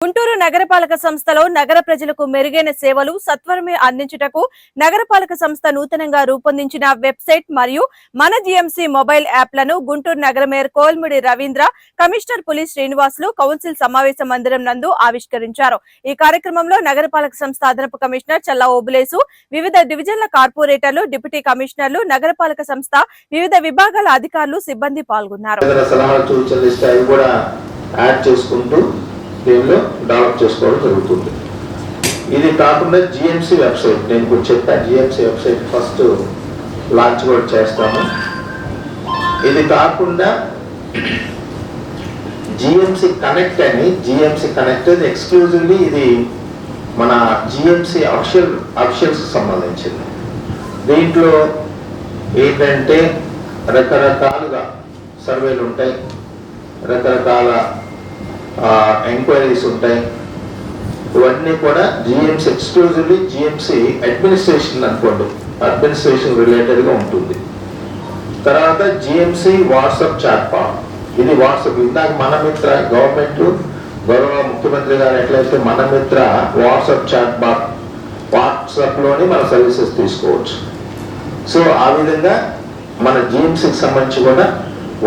గుంటూరు నగరపాలక సంస్థలో నగర ప్రజలకు మెరుగైన సేవలు సత్వరమే అందించుటకు నగరపాలక సంస్థ నూతనంగా రూపొందించిన వెబ్సైట్ మరియు మన జిఎంసి మొబైల్ యాప్లను గుంటూరు నగర మేయర్ కోల్మిడి రవీంద్ర కమిషనర్ పులి శ్రీనివాసులు కౌన్సిల్ సమావేశ మందిరం నందు ఆవిష్కరించారు. ఈ కార్యక్రమంలో నగరపాలక సంస్థ అదనపు కమిషనర్ చల్లా ఓబులేసు వివిధ డివిజన్ల కార్పొరేటర్లు డిప్యూటీ కమిషనర్లు నగరపాలక సంస్థ వివిధ విభాగాల అధికారులు సిబ్బంది పాల్గొన్నారు. దీనిలో డెవలప్ చేసుకోవడం జరుగుతుంది. ఇది కాకుండా జిఎంసి వెబ్సైట్ నేను ఇప్పుడు చెప్పాను జిఎంసి వెబ్సైట్ ఫస్ట్ లాంచ్ కూడా చేస్తాము. ఇది కాకుండా జిఎంసి కనెక్ట్ అని జిఎంసి కనెక్ట్ ఎక్స్క్లూజివ్లీ ఇది మన జిఎంసి అఫిషియల్ అఫిషియల్స్కి సంబంధించింది. దీంట్లో ఏంటంటే రకరకాలుగా సర్వేలు ఉంటాయి. రకరకాల ఎంక్వైరీస్ ఉంటాయి. ఇవన్నీ కూడా జిఎంసి ఎక్స్క్లూజివ్లీ జిఎంసి అడ్మినిస్ట్రేషన్ అనుకోండి. అడ్మినిస్ట్రేషన్ రిలేటెడ్గా ఉంటుంది. తర్వాత జిఎంసి వాట్సాప్ చాట్ ఇది వాట్సాప్ ఇందాక మన మిత్ర గవర్నమెంట్ గౌరవ ముఖ్యమంత్రి గారు ఎట్లయితే మన మిత్ర వాట్సాప్ చాట్ బా వాట్సాప్లోని మన సర్వీసెస్ తీసుకోవచ్చు. సో ఆ విధంగా మన జిఎంసీకి సంబంధించి కూడా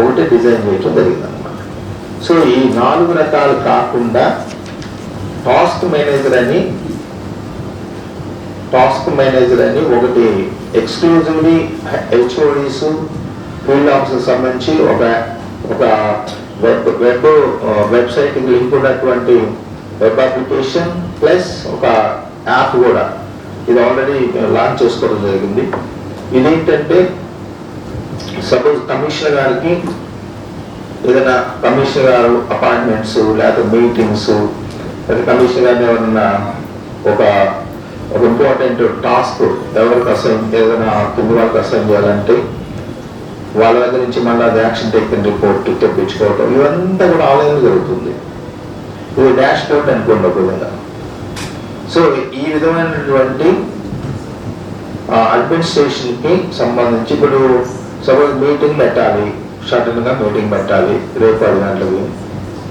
ఒకటి డిజైన్ చేయడం జరిగింది. సో ఈ నాలుగు రకాలు కాకుండా టాస్క్ మేనేజర్ అని టాస్క్ మేనేజర్ అని ఒకటి ఎక్స్క్లూజివ్లీ హెచ్ఓడీస్ ఫీల్డ్ ఆఫీసర్ సంబంధించి ఒక ఒక వెబ్ వెబ్ వెబ్సైట్ లింక్ ఉన్నటువంటి వెబ్ అప్లికేషన్ ప్లస్ ఒక యాప్ కూడా ఇది ఆల్రెడీ లాంచ్ చేసుకోవడం జరిగింది. ఇదేంటంటే సపోజ్ కమిషనర్ గారికి ఏదైనా కమిషనర్ అపాయింట్మెంట్స్ లేకపోతే మీటింగ్స్ లేదా కమిషనర్ ఏమన్నా ఒక ఒక ఇంపార్టెంట్ టాస్క్ ఎవరికి అసైన్ ఏదైనా కింది వాళ్ళకి అసైన్ చేయాలంటే వాళ్ళ దగ్గర నుంచి మళ్ళీ అది యాక్షన్ టేకన్ రిపోర్ట్ తెప్పించుకోవటం ఇవంతా కూడా ఆలయం జరుగుతుంది. ఇది డాష్ బోర్డ్ అనుకోండి ఒక విధంగా. సో ఈ విధమైనటువంటి అడ్మినిస్ట్రేషన్కి సంబంధించి ఇప్పుడు సపోజ్ మీటింగ్ పెట్టాలి. షటిల్గా మీటింగ్ పెట్టాలి. రేపు పది గంటలకు.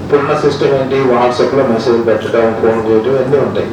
ఇప్పుడున్న సిస్టమ్ ఏంటి? వాట్సాప్లో మెసేజ్ పెట్టడం ఫోన్ చేయడం అన్నీ ఉంటాయి.